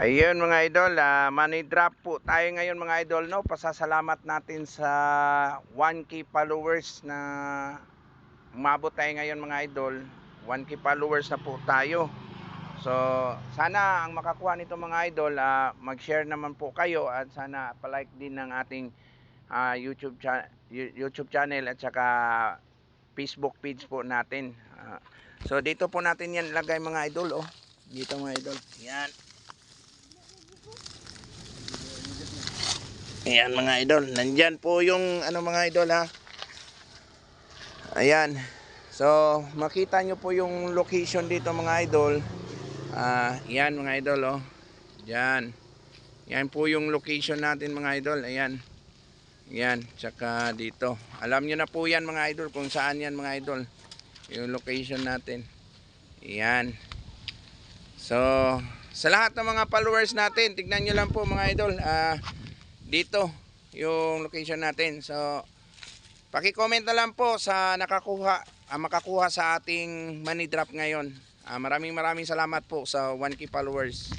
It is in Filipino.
Ayun mga idol, ah, money drop po tayo ngayon mga idol no. Pasasalamat natin sa 1k followers na umabot tayo ngayon mga idol. 1k followers na po tayo. So, sana ang makakuha nito mga idol, ah, mag-share naman po kayo at sana palike din ng ating ah, YouTube cha- YouTube channel at saka Facebook page po natin. Ah, so dito po natin yan lagay mga idol oh. Dito mga idol. Yan. Ayan mga idol, nandyan po yung ano mga idol ha. Ayan. So, makita nyo po yung location dito mga idol. Ah, yan mga idol oh. Diyan. Yan po yung location natin mga idol. Ayan. Yan, tsaka dito. Alam nyo na po yan mga idol kung saan yan mga idol. Yung location natin. Yan. So, sa lahat ng mga followers natin, tignan nyo lang po mga idol. Ah, dito yung location natin. So, paki-comment na lang po sa nakakuha, ah, makakuha sa ating money drop ngayon. Ah, maraming maraming salamat po sa 1k followers.